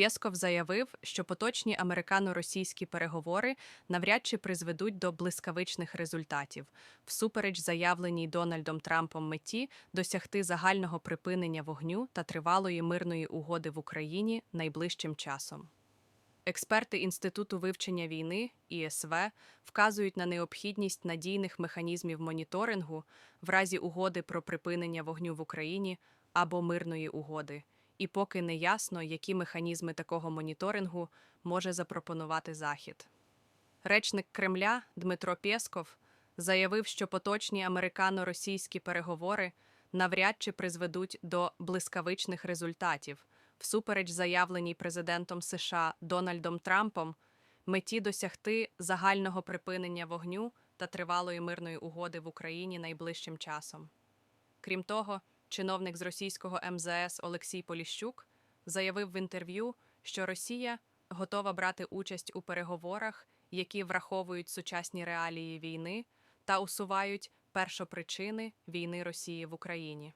Пєсков заявив, що поточні американо-російські переговори навряд чи призведуть до блискавичних результатів, всупереч заявленій Дональдом Трампом меті досягти загального припинення вогню та тривалої мирної угоди в Україні найближчим часом. Експерти Інституту вивчення війни ІСВ вказують на необхідність надійних механізмів моніторингу в разі угоди про припинення вогню в Україні або мирної угоди, і поки не ясно, які механізми такого моніторингу може запропонувати Захід. Речник Кремля Дмитро Пєсков заявив, що поточні американо-російські переговори навряд чи призведуть до блискавичних результатів, всупереч заявленій президентом США Дональдом Трампом меті досягти загального припинення вогню та тривалої мирної угоди в Україні найближчим часом. Крім того, чиновник з російського МЗС Олексій Поліщук заявив в інтерв'ю, що Росія готова брати участь у переговорах, які враховують сучасні реалії війни та усувають першопричини війни Росії в Україні.